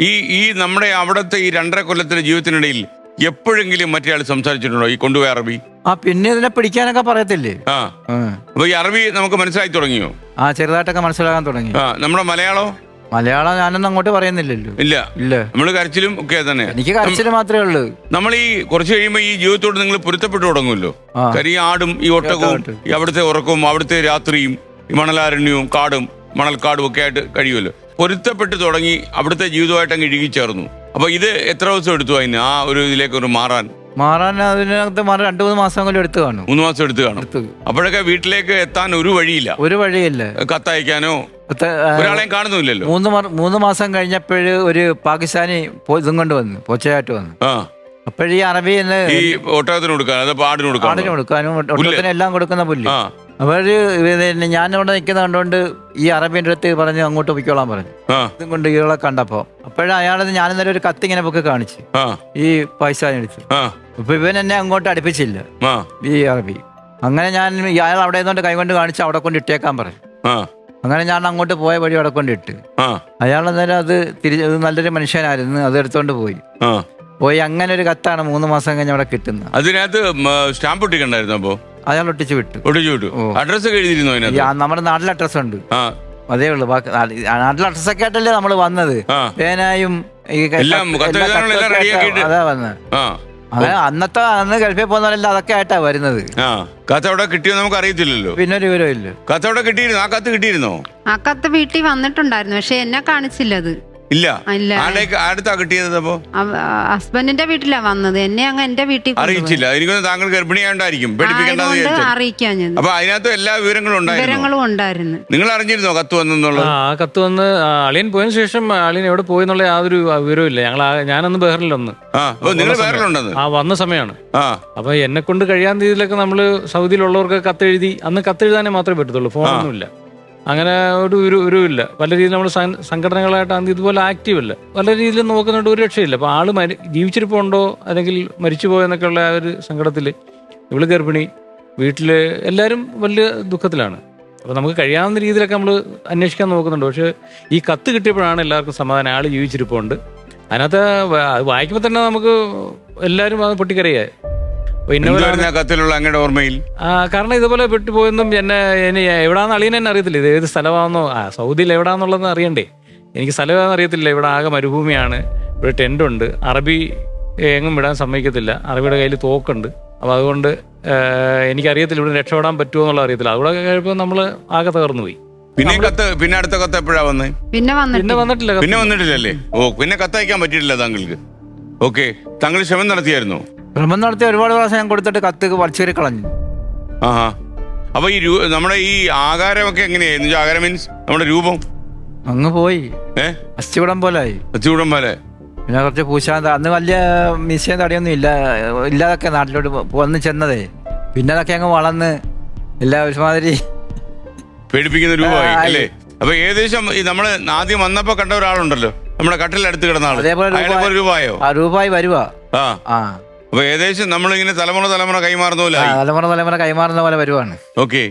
ഈ ഈ നമ്മുടെ അവിടുത്തെ ഈ രണ്ടര കൊല്ലത്തിന്റെ ജീവിതത്തിനിടയിൽ എപ്പോഴെങ്കിലും മറ്റേ ആൾ സംസാരിച്ചിട്ടുണ്ടോ? ഈ കൊണ്ടുപോയ അറബി? ആ പിന്നെ ഇതിനെ പിടിക്കാനൊക്കെ പറയത്തില്ലേ? ആ. അപ്പൊ ഈ അറബി നമുക്ക് മനസ്സിലായി തുടങ്ങിയോ? ആ ചെറുതായിട്ടൊക്കെ മനസ്സിലാകാൻ തുടങ്ങി. ആ നമ്മുടെ മലയാളോ? മലയാളം ഞാനൊന്നും അങ്ങോട്ട് പറയുന്നില്ലല്ലോ. ഇല്ല. ഇല്ല. നമ്മൾ കരച്ചിലും ഒക്കെ തന്നെ എനിക്ക് കരച്ചിൽ മാത്രമേ ഉള്ളൂ. നമ്മൾ ഈ കുറച്ച് കഴിയുമ്പോൾ ഈ ജീവിതത്തോട് നിങ്ങൾ പൊരുത്തപ്പെട്ടു തുടങ്ങുമല്ലോ. കരി ഈ ആടും ഈ ഒട്ടകവും ഒട്ടകവും. ഈ അവിടുത്തെ ഉറക്കവും അവിടുത്തെ രാത്രിയും ഈ മണലാരണ്യവും കാടും മണൽക്കാടും ഒക്കെ ആയിട്ട് കഴിയുമല്ലോ. പൊരുത്തപ്പെട്ട് തുടങ്ങി അവിടുത്തെ ജീവിതമായിട്ട് അങ്ങ് ഇഴുകിച്ചേർന്നു അപ്പൊ ഇത് എത്ര ദിവസം എടുത്തു അതിന്? ആ ഒരു ഇതിലേക്ക് ഒരു മാറാൻ. മാറാൻ അതിനകത്ത് മാറി രണ്ടു മൂന്ന് മാസം കൊണ്ട് എടുത്തു കാണും. മൂന്ന് മാസം എടുത്തു കാണും. അപ്പോഴൊക്കെ വീട്ടിലേക്ക് എത്താൻ ഒരു വഴിയില്ല. ഒരു വഴിയില്ല. കത്തയക്കാനോ? ഒരാളെയും കാണുന്നില്ലല്ലോ. മൂന്ന് മൂന്ന് മാസം കഴിഞ്ഞപ്പോഴ് ഒരു പാകിസ്ഥാനി ഇതും കൊണ്ട് വന്നു പോച്ചയായിട്ട് വന്നു. അപ്പോഴീ അറബി എന്ന് ഈ ഒട്ടകത്തിന് കൊടുക്കാൻ ആടിന് കൊടുക്കാനും എല്ലാം കൊടുക്കുന്ന പുല്ല്. അവർ പിന്നെ ഞാനിവിടെ നിൽക്കുന്ന കണ്ടുകൊണ്ട് ഈ അറബിന്റെ അടുത്ത് പറഞ്ഞ് അങ്ങോട്ട് പൊയ്ക്കോളാൻ പറഞ്ഞു. ഇതും കൊണ്ട് ഇയാളെ കണ്ടപ്പോ അപ്പോഴും അയാളത് ഞാനിന്നലെ ഒരു കത്ത് ഇങ്ങനെ പൊക്കെ കാണിച്ചു ഈ പൈസ അടിച്ചു അപ്പൊ ഇവൻ എന്നെ അങ്ങോട്ട് അടുപ്പിച്ചില്ല. ഈ അറബി. അങ്ങനെ ഞാൻ അയാൾ അവിടെ നിന്നോണ്ട് കൈകൊണ്ട് കാണിച്ച് അവിടെ കൊണ്ട് ഇട്ടേക്കാൻ പറഞ്ഞു. ആ. അങ്ങനെ ഞാൻ അങ്ങോട്ട് പോയ വഴി അവിടെ കൊണ്ട് ഇട്ട്. അയാൾ അന്നേരം അത് തിരിച്ച് അത് നല്ലൊരു മനുഷ്യനായിരുന്നു അത് എടുത്തോണ്ട് പോയി. പോയി അങ്ങനെ ഒരു കത്താണ് മൂന്ന് മാസം കഴിഞ്ഞ് അവിടെ കിട്ടുന്നത്. അതിനകത്ത് സ്റ്റാമ്പ് ഒട്ടിക്കണ്ടായിരുന്നു അപ്പോ? അയാൾ ഒട്ടിച്ച് വിട്ടു. ഒട്ടിച്ചു വിട്ടു. അഡ്രസ് ഒക്കെ എഴുതിയിരുന്നു അതിനകത്ത്? നമ്മുടെ നാട്ടിലെ അഡ്രസ് ഉണ്ട്. ആ. അതേ ഉള്ളൂ. ബാക്കി നാട്ടിലെ അഡ്രസ് ഒക്കെ ആയിട്ടല്ലേ നമ്മൾ വന്നത്. പേനായും ഈ. അതാ വന്നത്. അതെ അന്നത്തെ അന്ന് ഗൾഫിൽ പോകുന്നവരല്ല അതൊക്കെ ആയിട്ടാ വരുന്നത്. ആ. കത്ത് അവിടെ കിട്ടിയോ നമുക്ക് അറിയത്തില്ലല്ലോ. പിന്നെ ഒരു വിവരമില്ല കത്തവിടെ കത്ത് അവിടെ കിട്ടിയിരുന്നു? ആ കത്ത് കിട്ടിയിരുന്നോ? ആ കത്ത് വീട്ടിൽ വന്നിട്ടുണ്ടായിരുന്നു പക്ഷെ എന്നെ കാണിച്ചില്ല അത്. ഇല്ല. ഇല്ല. അടുത്താ കിട്ടിയത് അപ്പോ? അവ- ഹസ്ബൻഡിന്റെ വീട്ടിലാ വന്നത്. എന്നെ അങ്ങ് എന്റെ വീട്ടിൽ കൊണ്ടുപോയി. അറിയിച്ചില്ല. എനിക്കൊന്ന് താങ്കൾ ഗർഭിണിയാണ്ടായിരിക്കും പേടിപ്പിക്കേണ്ടെന്ന് ആയതുകൊണ്ട് വിചാരിച്ചു അറിയിക്കാഞ്ഞത് അപ്പൊ അതിനകത്ത് എല്ലാ വിവരങ്ങളും ഉണ്ടായിരുന്നു. വിവരങ്ങളും ഉണ്ടായിരുന്നു. നിങ്ങൾ അറിഞ്ഞിരുന്നോ കത്ത് വന്നെന്നുള്ളത്? ആ ആ കത്ത് വന്ന് ആ, അളിയൻ പോയതിനു ശേഷം അളിയൻ എവിടെ പോയി എന്നുള്ള യാതൊരു വിവരവും ഇല്ല. ഞങ്ങൾ ആ- ഞാനന്ന് ബഹറിലൊന്ന് ആ അപ്പൊ നിങ്ങൾ ആ വന്ന സമയമാണ്. ആ. അപ്പൊ എന്നെ കൊണ്ട് കഴിയാൻ രീതിയിലൊക്കെ നമ്മൾ സൗദിയിലുള്ളവർക്ക് കത്തെഴുതി അന്ന് കത്തെഴുതാനേ മാത്രമേ പറ്റത്തുള്ളൂ. ഫോണൊന്നുമില്ല. അങ്ങനെ ഒരു ഒരു ഒരു ഇല്ല. പല രീതിയിൽ നമ്മൾ സംഘടനകളായിട്ട് ഇതുപോലെ ആക്റ്റീവ് അല്ല. പല രീതിയിൽ നോക്കുന്നുണ്ട് ഒരു രക്ഷയില്ല. അപ്പോൾ ആൾ മരി ജീവിച്ചിരിപ്പുണ്ടോ അല്ലെങ്കിൽ മരിച്ചു പോയെന്നൊക്കെയുള്ള ആ ഒരു സങ്കടത്തിൽ ഇവൾ ഗർഭിണി വീട്ടിൽ എല്ലാവരും വലിയ ദുഃഖത്തിലാണ്. അപ്പോൾ നമുക്ക് കഴിയാവുന്ന രീതിയിലൊക്കെ നമ്മൾ അന്വേഷിക്കാൻ നോക്കുന്നുണ്ട്. പക്ഷേ ഈ കത്ത് കിട്ടിയപ്പോഴാണ് എല്ലാവർക്കും സമാധാനം. ആൾ ജീവിച്ചിരിപ്പുണ്ട്. അതിനകത്ത് വായിക്കുമ്പോൾ തന്നെ നമുക്ക് എല്ലാവരും അത് പൊട്ടിക്കറിയായി ആ കത്തിലുള്ള അങ്ങയുടെ ഓർമ്മയിൽ? കാരണം ഇതുപോലെ പെട്ടുപോയെന്നും എന്നെ ഇനി എവിടാന്ന് അളിയൻ എന്നെ അറിയത്തില്ല. ഇത് ഏത് സ്ഥലമാണെന്നോ ആ സൗദിയിൽ എവിടാന്നുള്ളതെന്ന് അറിയണ്ടേ? എനിക്ക് സ്ഥലമാണെന്ന് അറിയത്തില്ല. ഇവിടെ ആകെ മരുഭൂമിയാണ്. ഇവിടെ ടെന്റ് ഉണ്ട്. അറബി എങ്ങും വിടാൻ സമ്മതിക്കത്തില്ല. അറബിയുടെ കയ്യിൽ തോക്കുണ്ട്. അപ്പോൾ അതുകൊണ്ട് എനിക്കറിയത്തില്ല. ഇവിടെ രക്ഷപ്പെടാൻ പറ്റുമോ എന്നുള്ള അറിയത്തില്ല. അവിടെ കഴിയുമ്പോൾ നമ്മൾ ആകെ തകർന്നു പോയി. പിന്നെ കത്ത് പിന്നെ അടുത്ത കത്ത് എപ്പോഴാ വന്നേ? പിന്നെ പിന്നെ വന്നിട്ട് വന്നിട്ടില്ല പിന്നെ വന്നിട്ടില്ലല്ലേ? ഓ പിന്നെ കത്തയക്കാൻ പറ്റിയിട്ടില്ല താങ്കൾക്ക്. ഓക്കെ. താങ്കൾ ശ്രമം നടത്തിയായിരുന്നോ? ഭ്രമം നടത്തി ഒരുപാട് പ്രാവശ്യം ഞാൻ കൊടുത്തിട്ട് കത്ത് വലിച്ചേറി കളഞ്ഞു. ആഹാ. അപ്പൊ ഈ രൂ- നമ്മുടെ ഈ ആകാരമൊക്കെ എങ്ങനെയായിരുന്നു ആകാരം മീൻസ് നമ്മുടെ രൂപം? അങ്ങ് പോയി. ഏ? പോലെ പോലായി. അച്ചുകൂടം പോലെ. പിന്നെ കുറച്ച് പൂശാന്ത അന്ന് വലിയ മിസ്യം തടിയൊന്നും ഇല്ല ഇല്ലാതൊക്കെ നാട്ടിലോട്ട് പോ- വന്ന് ചെന്നതേ. പിന്നെ അതൊക്കെ അങ്ങ് വളർന്ന് എല്ലാ ഒരുമാതിരി പേടിപ്പിക്കുന്ന രൂപമായി ആ, അല്ലേ? അപ്പൊ ഏകദേശം ഈ നമ്മൾ ആദ്യം വന്നപ്പോ കണ്ട ഒരാളുണ്ടല്ലോ. നമ്മുടെ കട്ടിലടുത്ത് കിടന്ന ആൾ. അതേപോലെ അയാളെ പോലെ രൂപമായോ? ആ രൂപമായി വരുവാ. ആ. ആ. അപ്പൊ ഏകദേശം നമ്മളിങ്ങനെ തലമുറ തലമുറ കൈമാറുന്ന പോലെ ആ, ആയി തലമുറ തലമുറ കൈമാറുന്ന പോലെ വരുവാണ്. ഓക്കെ.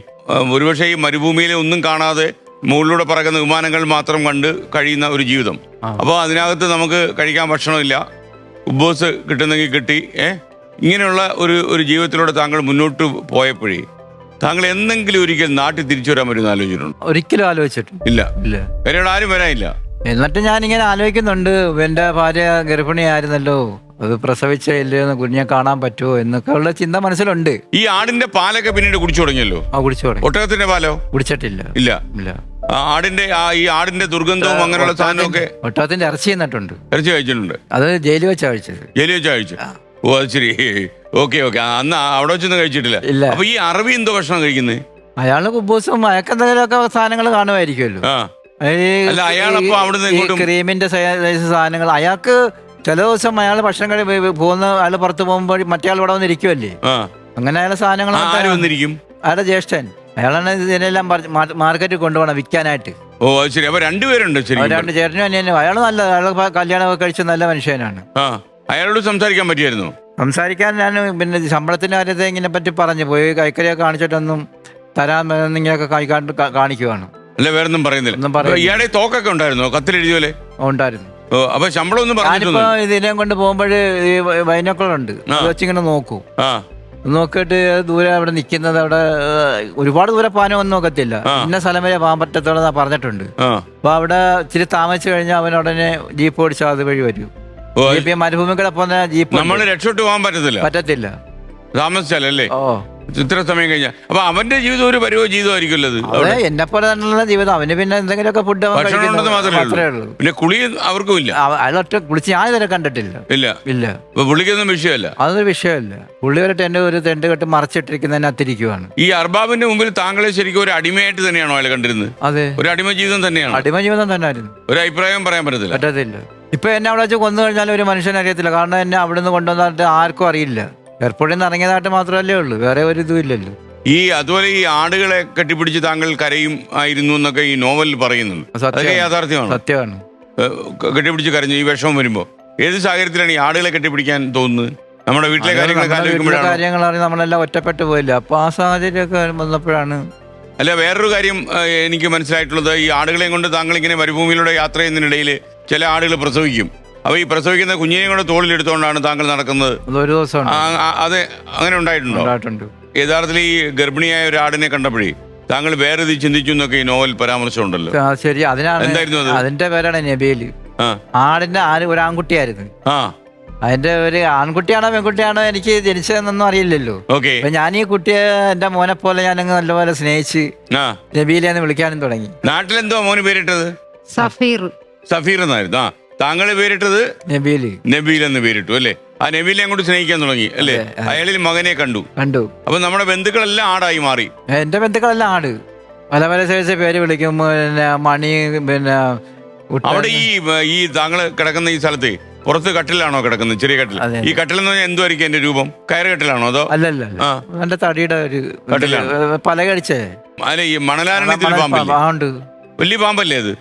ഒരുപക്ഷെ ഈ മരുഭൂമിയിലെ ഒന്നും കാണാതെ മുകളിലൂടെ പറക്കുന്ന വിമാനങ്ങൾ മാത്രം കണ്ട് കഴിയുന്ന ഒരു ജീവിതം. ആ. അപ്പോൾ അതിനകത്ത് നമുക്ക് കഴിക്കാൻ ഭക്ഷണമില്ല. ഉബോസ് കിട്ടുന്നെങ്കിൽ കിട്ടി ഏ? ഇങ്ങനെയുള്ള ഒരു ഒരു ജീവിതത്തിലൂടെ താങ്കൾ മുന്നോട്ട് പോയപ്പോഴേ താങ്കൾ എന്തെങ്കിലും ഒരിക്കൽ നാട്ടിൽ തിരിച്ചു വരാൻ പറ്റുന്ന ആലോചിച്ചിട്ടുണ്ടോ? ഒരിക്കലും ആലോചിച്ചിട്ട് ഇല്ല. ഇല്ല. ഇവിടെ ആരും വരാനില്ല. എന്നിട്ട് ഞാൻ ഇങ്ങനെ ആലോചിക്കുന്നുണ്ട്. എന്റെ ഭാര്യ ഗർഭിണിയായിരുന്നല്ലോ. അത് പ്രസവിച്ചില്ലേ കുഞ്ഞെ കാണാൻ പറ്റുമോ എന്നൊക്കെ ഉള്ള ചിന്ത മനസ്സിലുണ്ട്. ഈ ആടിന്റെ പാലൊക്കെ പിന്നീട് കുടിച്ചു തുടങ്ങിയല്ലോ? ആ കുടിച്ചു തുടങ്ങി. ഒട്ടകത്തിന്റെ പാലോ? കുടിച്ചിട്ടില്ല. ഇല്ല. ഇല്ല. ആ ആടിന്റെ ആ ഈ ആടിന്റെ ദുർഗന്ധവും അങ്ങനെയുള്ള സാധനമൊക്കെ ഒട്ടകത്തിന്റെ ഇറച്ചി ചെയ്യുന്നിട്ടുണ്ട് ഇറച്ചി കഴിച്ചിട്ടുണ്ട്. അത് ജയിലിൽ വെച്ചാ കഴിച്ചത്. ജയിലിൽ വെച്ച് കഴിച്ചു ഓ അത് ശരി. Okay okay. അന്ന് അവിടെ വെച്ചൊന്നും കഴിച്ചിട്ടില്ല. ഇല്ല. അപ്പൊ ഈ അറബി എന്തോ ഭക്ഷണം കഴിക്കുന്നത് അയാൾ കുബൂസും അയക്കെന്തെങ്കിലുമൊക്കെ സാധനങ്ങൾ കാണുമായിരിക്കുമല്ലോ. ആ. ഈ അല്ല, അയാളപ്പോ അവിടുന്ന് ഈ ഇങ്ങോട്ടും- ക്രീമിന്റെ സൈസ് സാധനങ്ങൾ അയാൾക്ക് ചില ദിവസം അയാൾ ഭക്ഷണം കഴി പോകുന്ന അയാൾ പുറത്ത് പോകുമ്പോൾ മറ്റേ ആൾ ഇവിടെ വന്നിരിക്കുമല്ലേ ആ. അങ്ങനെ അയാളെ സാധനങ്ങൾ ആ, ആര് വന്നിരിക്കും? അയാളുടെ ജ്യേഷ്ഠൻ. അയാളാണ് ഇതിനെല്ലാം മാ- മാർക്കറ്റിൽ കൊണ്ടുപോകണം വിൽക്കാനായിട്ട്. ഓ അത് ശരി. അപ്പൊ രണ്ടുപേരുണ്ട് ശരി അവരാണ്ട് ചേട്ടനും അനിയനും. അയാൾ നല്ല അയാൾ കല്യാണമൊക്കെ കഴിച്ച നല്ല മനുഷ്യനാണ്. ആ അയാളോട് സംസാരിക്കാൻ പറ്റിയായിരുന്നു? സംസാരിക്കാൻ ഞാൻ പിന്നെ ശമ്പളത്തിന്റെ കാര്യത്തെ ഇങ്ങനെ പറ്റി പറഞ്ഞു. പോയി കൈക്കറിയൊക്കെ കാണിച്ചിട്ടൊന്നും തരാൻ ഇങ്ങനെയൊക്കെ കാണിക്കാണ്ട് കാ- കാണിക്കുവാണ്. അല്ല വേറൊന്നും പറയുന്നില്ല. ഒന്നും പറയുന്നില്ല. ഇയാളെ തോക്കൊക്കെ ഉണ്ടായിരുന്നോ? കത്തിലെഴുതിയ പോലെ? ഉണ്ടായിരുന്നു. അപ്പൊ ശമ്പളം ഒന്നും ഞാനിപ്പോ പറഞ്ഞിട്ടൊന്നും ഇതിനെ കൊണ്ട് പോകുമ്പോൾ ഈ ബൈനോക്കുകളുണ്ട് അത് വെച്ചിങ്ങനെ നോക്കൂ. ആ. നോക്കിയിട്ട് ദൂരെ അവിടെ നിൽക്കുന്നത് അവിടെ ഏഹ്, ഒരുപാട് ദൂരെ പാനം ഒന്നും നോക്കത്തില്ല ആ. ഇന്ന സ്ഥലം വരെ പോകാൻ പറ്റത്തോളം പറഞ്ഞിട്ടുണ്ട്. ആ. അപ്പൊ അവിടെ ഇച്ചിരി താമസിച്ചു കഴിഞ്ഞാൽ അവൻ ഉടനെ ജീപ്പ് ഓടിച്ചാൽ അത് വഴി വരും. ഓ ജീപ്പ് ഈ മരുഭൂമി കൂടെ പോകുന്ന ജീപ്പ് നമ്മൾ രക്ഷപ്പെട്ടു പോകാൻ പറ്റത്തില്ല. പറ്റത്തില്ല. താമസിച്ചാലല്ലേ? ഓ. ഇത്ര സമയം കഴിഞ്ഞാൽ അപ്പൊ അവന്റെ ജീവിതം ഒരു പരുവ ജീവിതമായിരിക്കുമല്ലോ അത് എന്നെ പോലെ തന്നെയുള്ള ജീവിതം. അവന് പിന്നെ എന്തെങ്കിലുമൊക്കെ ഫുഡ് ഭക്ഷണം ഉണ്ടെന്ന് മാത്രമേ ഉള്ളൂ. പിന്നെ കുളി അവർക്കും ഇല്ല. അവ- കുളിച്ച് ഞാൻ ഇതുവരെ കണ്ടിട്ടില്ല. ഇല്ല. ഇല്ല. പുള്ളിക്കൊന്നും വിഷയമല്ല. അതൊരു വിഷയമല്ല. പുള്ളി ഒരു ടെന്റ് ഒരു ടെന്റ് കെട്ട് മറച്ചിട്ടിരിക്കുന്നതിനകത്തിരിക്കുവാണ്. ഈ അർബാബിന്റെ മുമ്പിൽ താങ്കളെ ശരിക്കും ഒരു അടിമയായിട്ട് തന്നെയാണോ അയാൾ കണ്ടിരുന്നത്? അതെ. ഒരു അടിമ ജീവിതം തന്നെയാണ്? അടിമ ജീവിതം തന്നെ ആയിരുന്നു ഒരു അഭിപ്രായം പറയാൻ പറ്റത്തില്ല. പറ്റത്തില്ല. ഇപ്പൊ എന്നെ അവിടെ വെച്ച് കൊന്നു കഴിഞ്ഞാൽ ഒരു മനുഷ്യനെ അറിയത്തില്ല. കാരണം എന്നെ അവിടുന്ന് കൊണ്ടുവന്നിട്ട് ആർക്കും അറിയില്ല. എയർപോർട്ടിൽ നിന്ന് ഇറങ്ങിയതായിട്ട് മാത്രമല്ലേ ഉള്ളൂ. വേറെ ഒരു ഇതും ഇല്ലല്ലോ. ഈ അതുപോലെ ഈ ആടുകളെ കെട്ടിപ്പിടിച്ച് താങ്കൾ കരയും ആയിരുന്നു എന്നൊക്കെ ഈ നോവലിൽ പറയുന്നുണ്ട്. സത്യം. അതൊക്കെ യാഥാർത്ഥ്യമാണ്? സത്യമാണ്. കെട്ടിപ്പിടിച്ച് കരഞ്ഞു ഈ വിഷമം വരുമ്പോ. ഏത് സാഹചര്യത്തിലാണ് ഈ ആടുകളെ കെട്ടിപ്പിടിക്കാൻ തോന്നുന്നത്? നമ്മുടെ വീട്ടിലെ കാര്യങ്ങൾ നമ്മുടെ വീട്ടിലെ ആലോചിക്കുമ്പോഴാണ്? കാര്യങ്ങൾ അറിഞ്ഞ് നമ്മളെല്ലാം ഒറ്റപ്പെട്ടു പോയില്ല. അപ്പൊ ആ സാഹചര്യമൊക്കെ വന്നപ്പോഴാണ് അല്ല വേറൊരു കാര്യം എനിക്ക് മനസ്സിലായിട്ടുള്ളത് ഈ ആടുകളെയും കൊണ്ട് താങ്കൾ ഇങ്ങനെ മരുഭൂമിയിലൂടെ യാത്ര ചെയ്യുന്നതിനിടയിൽ ചില ആടുകൾ പ്രസവിക്കും. അപ്പൊ ഈ പ്രസവിക്കുന്ന കുഞ്ഞിനെയും കൂടെ തോളിലെടുത്തുകൊണ്ടാണ് താങ്കൾ നടക്കുന്നത്. ഒരു ദിവസം അതെ ആ, അത് അങ്ങനെ ഉണ്ടായിട്ടുണ്ടോ? ഉണ്ടായിട്ടുണ്ട്. യഥാർത്ഥത്തിൽ ഈ ഗർഭിണിയായ ഒരു ആടിനെ കണ്ടപ്പോഴേ താങ്കൾ വേറെ ഇത് ചിന്തിച്ചു എന്നൊക്കെ ഈ നോവൽ പരാമർശമുണ്ടല്ലോ. ആ, ശരി. അതിനാണ് എന്തായിരുന്നു അത്? അതിന്റെ പേരാണ് നബീൽ ആ. ആടിന്റെ ആര് ഒരു ആൺകുട്ടിയായിരുന്നു. ആ. അതിന്റെ ഒരു ആൺകുട്ടിയാണോ പെൺകുട്ടിയാണോ എനിക്ക് ജനിച്ചതെന്നൊന്നും അറിയില്ലല്ലോ. ഓക്കെ. അപ്പൊ ഞാൻ ഈ കുട്ടിയെ എന്റെ മോനെ പോലെ ഞാനങ്ങ് നല്ലപോലെ സ്നേഹിച്ച് ആ. നബീലെ എന്ന് വിളിക്കാനും തുടങ്ങി. നാട്ടിലെന്തോ മോന് പേരിട്ടത്? സഫീർ. സഫീർ എന്നായിരുന്നു. ആ. താങ്കൾ പേരിട്ടത്? നബീൽ. നബീൽ എന്ന് പേരിട്ടു അല്ലേ? ആ നബീലെ അങ്ങോട്ട് സ്നേഹിക്കാൻ തുടങ്ങി അല്ലേ? അയാളിൽ മകനെ കണ്ടു. കണ്ടു. അപ്പൊ നമ്മുടെ ബന്ധുക്കളെല്ലാം ആടായി മാറി. എന്റെ ബന്ധുക്കളെല്ലാം ആട്. പല പല സൈസ് പേര് വിളിക്കും പിന്നെ മണി പിന്നെ അവിടെ ഈ ഈ താങ്കൾ കിടക്കുന്ന ഈ സ്ഥലത്ത് പുറത്ത് കട്ടിലാണോ കിടക്കുന്നത്? ചെറിയ കട്ടിൽ. ഈ കട്ടിൽ എന്ന് പറഞ്ഞാൽ എന്തുമായിരിക്കും എന്റെ രൂപം? കയറ് കട്ടിലാണോ അതോ? അല്ലല്ല അല്ല. ആ. തടിയുടെ ഒരു കട്ടിലാണ്. പല കടിച്ചേ അല്ല ഈ മണലാരണത്തിൽ പാമ്പ് ആ, ഉണ്ട്. വലിയ പാമ്പല്ലേ അത്?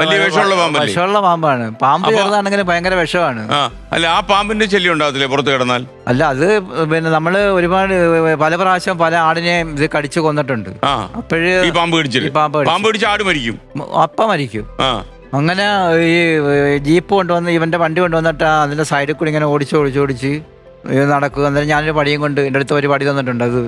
വലിയ വിഷമുള്ള പാമ്പല്ലേ? വിഷമുള്ള പാമ്പാണ്. പാമ്പ് ചേർന്നാണെങ്കിൽ ഭയങ്കര വിഷമാണ്. ആ അല്ല ആ പാമ്പിന്റെ ശല്യം ഉണ്ടാകത്തില്ലേ പുറത്ത് കിടന്നാൽ? അല്ല അത് പിന്നെ നമ്മൾ ഒരുപാട് പല പ്രാവശ്യം പല ആടിനെയും ഇത് കടിച്ചു കൊന്നിട്ടുണ്ട്. അപ്പോഴ് ഈ പാമ്പ് കടിച്ചു പാമ്പ്. പാമ്പ് കടിച്ച് ആട് മരിക്കും. അപ്പ മരിക്കും. അങ്ങനെ ഈ ജീപ്പ് കൊണ്ടുവന്ന് ഇവന്റെ വണ്ടി കൊണ്ടുവന്നിട്ട് അതിന്റെ സൈഡിൽ കൂടി ഇങ്ങനെ ഓടിച്ച് ഓടിച്ച് ഓടിച്ച് നടക്കുക. അന്നേരം ഞാനൊരു പടിയും കൊണ്ട് എന്റെ അടുത്ത് ഒരു പടി തന്നിട്ടുണ്ട് അത്.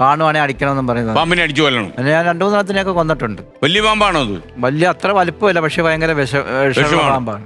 കാണുവാണെങ്കിൽ അടിക്കണമെന്നും പറയുന്നത്. പാമ്പിനെ അടിച്ചു കൊല്ലണം. അങ്ങനെ ഞാൻ രണ്ടു മൂന്ന് മൂന്നെണ്ണത്തിനെയൊക്കെ കൊന്നിട്ടുണ്ട്. വലിയ പാമ്പാണോ അത്? വലിയ അത്ര വലിപ്പമില്ല പക്ഷെ ഭയങ്കര വിഷ വിഷമാണ്. പാമ്പാണ്.